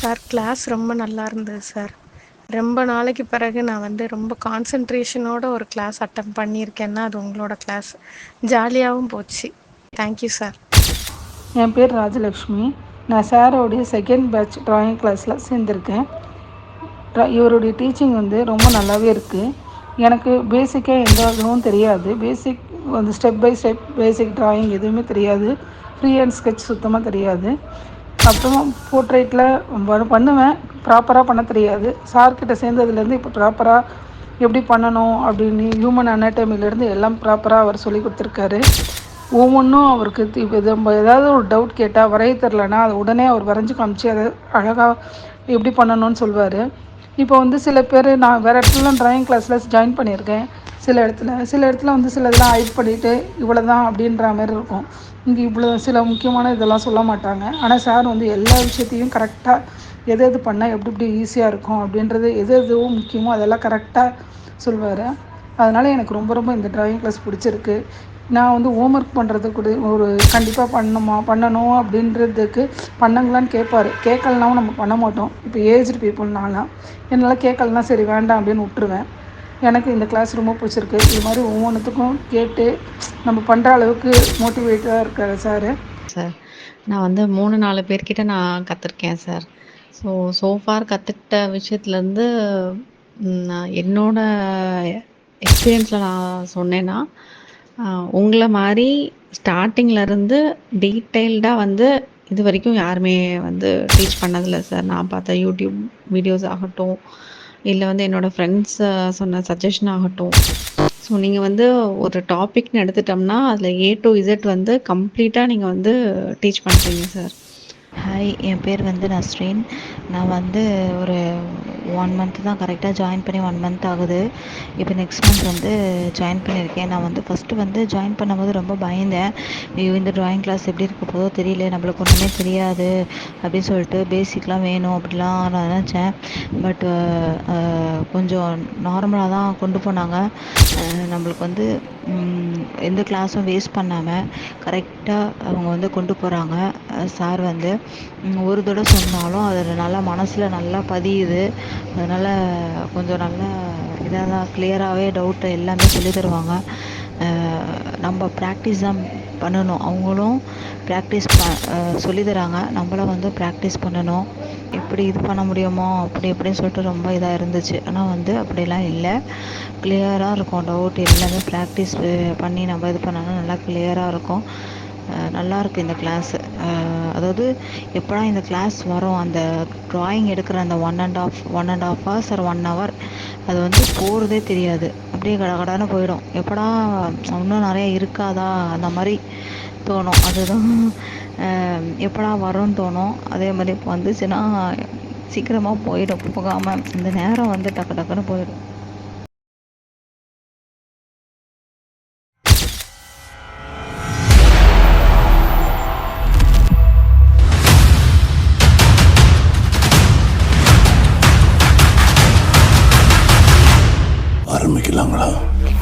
Sir class ரொம்ப நல்லா இருந்தது சார். ரொம்ப நாளைக்கு பிறகு நான் வந்து ரொம்ப கான்சன்ட்ரேஷனோட ஒரு கிளாஸ் அட்டன் பண்ணியிருக்கேன்னா அது உங்களோட கிளாஸ் ஜாலியாகவும் போச்சு. தேங்க்யூ சார் என் பேர் ராஜலக்ஷ்மி. நான் சாரோடைய செகண்ட் பேட்ச் ட்ராயிங் கிளாஸில் சேர்ந்துருக்கேன். இவருடைய டீச்சிங் வந்து ரொம்ப நல்லாவே இருக்குது எனக்கு பேசிக்காக எந்த இதுவும் தெரியாது. பேசிக் வந்து step by step basic drawing எதுவுமே தெரியாது. ஃப்ரீ ஹேண்ட் ஸ்கெட்ச் சுத்தமாக தெரியாது. அப்புறமா போர்ட்ரேட்டில் பண்ணுவேன். ப்ராப்பராக பண்ண தெரியாது. சார்கிட்ட சேர்ந்ததுலேருந்து இப்போ ப்ராப்பராக எப்படி பண்ணணும் அப்படின்னு ஹியூமன் அனாட்டமிலேருந்து எல்லாம் ப்ராப்பராக அவர் சொல்லி கொடுத்துருக்காரு. ஒவ்வொன்றும் அவருக்கு தி- இது நம்ம ஏதாவது ஒரு டவுட் கேட்டால் வரைய தெரிலனா அதை உடனே அவர் வரைஞ்சி காமிச்சு அதை அழகாக எப்படி பண்ணணும்னு சொல்வார். இப்போ வந்து சில பேர் நான் வேறு இடத்துல ட்ராயிங் கிளாஸில் ஜாயின் பண்ணியிருக்கேன். சில இடத்துல சில இடத்துல வந்து சில இதெல்லாம் ஹைட் பண்ணிவிட்டு இவ்வளோ தான் அப்படின்ற மாதிரி இருக்கும். இங்கே இவ்வளோ சில முக்கியமான இதெல்லாம் சொல்ல மாட்டாங்க. ஆனால் சார் வந்து எல்லா விஷயத்தையும் கரெக்டாக எது எது பண்ணால் எப்படி எப்படி ஈஸியாக இருக்கும் அப்படின்றது எது எதுவும் முக்கியமோ அதெல்லாம் கரெக்டாக சொல்வார். அதனால் எனக்கு ரொம்ப ரொம்ப இந்த ட்ராயிங் கிளாஸ் பிடிச்சிருக்கு. நான் வந்து ஹோம்ஒர்க் பண்ணுறது கூட ஒரு கண்டிப்பாக பண்ணணுமா பண்ணணும் அப்படின்றதுக்கு பண்ணுங்களான்னு கேட்பாரு கேட்கலனாவும் நம்ம பண்ண மாட்டோம். இப்போ ஏஜ்டு பீப்புள்னாலாம் என்னால் கேட்கலனா சரி வேண்டாம் அப்படின்னு விட்டுருவேன். எனக்கு இந்த கிளாஸ் ரொம்ப பிடிச்சிருக்கு. இது மாதிரி ஒவ்வொன்றுத்துக்கும் கேட்டு நம்ம பண்ணுற அளவுக்கு மோட்டிவேட்டாக இருக்காரு சார் சார் நான் வந்து மூணு நாலு பேர்கிட்ட நான் கற்றுருக்கேன் சார் ஸோ சோஃபார் கற்றுக்கிட்ட விஷயத்துலேருந்து நான் என்னோட எக்ஸ்பீரியன்ஸில் நான் சொன்னேன்னா உங்களை மாதிரி ஸ்டார்டிங்லேருந்து டீட்டெயில்டாக வந்து இது வரைக்கும் யாருமே வந்து டீச் பண்ணதில்லை சார் நான் பார்த்த யூடியூப் வீடியோஸ் ஆகட்டும் இல்லை வந்து என்னோடய ஃப்ரெண்ட்ஸ் சொன்ன சஜஷன் ஆகட்டும். ஸோ நீங்கள் வந்து ஒரு டாபிக்னு எடுத்துட்டோம்னா அதில் ஏ டு இசட் வந்து கம்ப்ளீட்டாக நீங்கள் வந்து டீச் பண்ணுறீங்க சார் ஹாய் என் பேர் வந்து நஸ்ரீன். நான் வந்து ஒரு ஒன் மந்த் தான் கரெக்டாக ஜாயின் பண்ணி ஒன் மந்த் ஆகுது. இப்போ நெக்ஸ்ட் மந்த் வந்து ஜாயின் பண்ணியிருக்கேன். நான் வந்து ஃபஸ்ட்டு வந்து ஜாயின் பண்ணும்போது ரொம்ப பயந்தேன். ஐயோ இந்த ட்ராயிங் கிளாஸ் எப்படி இருக்க போதோ தெரியல நம்மளுக்கு ஒன்றுமே தெரியாது அப்படின்னு சொல்லிட்டு பேசிக்லாம் வேணும் அப்படிலாம் நான் நினச்சேன். பட் கொஞ்சம் நார்மலாக தான் கொண்டு போனாங்க. நம்மளுக்கு வந்து எந்த கிளாஸும் வேஸ்ட் பண்ணாமல் கரெக்டாக அவங்க வந்து கொண்டு போகிறாங்க சார் வந்து ஒரு தடவை சொன்னாலும் அது நல்லா மனசில் நல்லா பதியுது. அதனால் கொஞ்சம் நல்லா இதாக தான் கிளியராகவே டவுட்டு எல்லாமே சொல்லி தருவாங்க. நம்ம ப்ராக்டிஸ் தான் பண்ணணும். அவங்களும் ப்ராக்டிஸ் ப சொல்லி தராங்க. நம்மளும் வந்து ப்ராக்டிஸ் பண்ணணும். எப்படி இது பண்ண முடியுமோ? அப்படி இப்படின்னு சொல்லிட்டு ரொம்ப இதாக இருந்துச்சு. ஆனால் வந்து அப்படிலாம் இல்லை. கிளியராக இருக்கும். டவுட் எல்லாமே ப்ராக்டிஸ் பண்ணி நம்ம இது பண்ணோன்னா நல்லா கிளியராக இருக்கும். நல்லாயிருக்கு நல்லா இந்த கிளாஸ் அதாவது எப்படா இந்த கிளாஸ் வரும்? அந்த ட்ராயிங் எடுக்கிற அந்த one and half one and half hours or one hour அது வந்து போகிறதே தெரியாது. அப்படியே கடகடான்னு போயிடும். எப்படா இன்னும் நிறையா இருக்காதா? அந்த மாதிரி தோணும். அதுதான் எப்படா வரும்னு தோணும். அதே மாதிரி இப்போ வந்துச்சுன்னா சீக்கிரமாக போயிடும். போகாமல் இந்த நேரம் வந்து டக்கு டக்குன்னு போயிடும். ஆரம்பிக்கலாங்களா?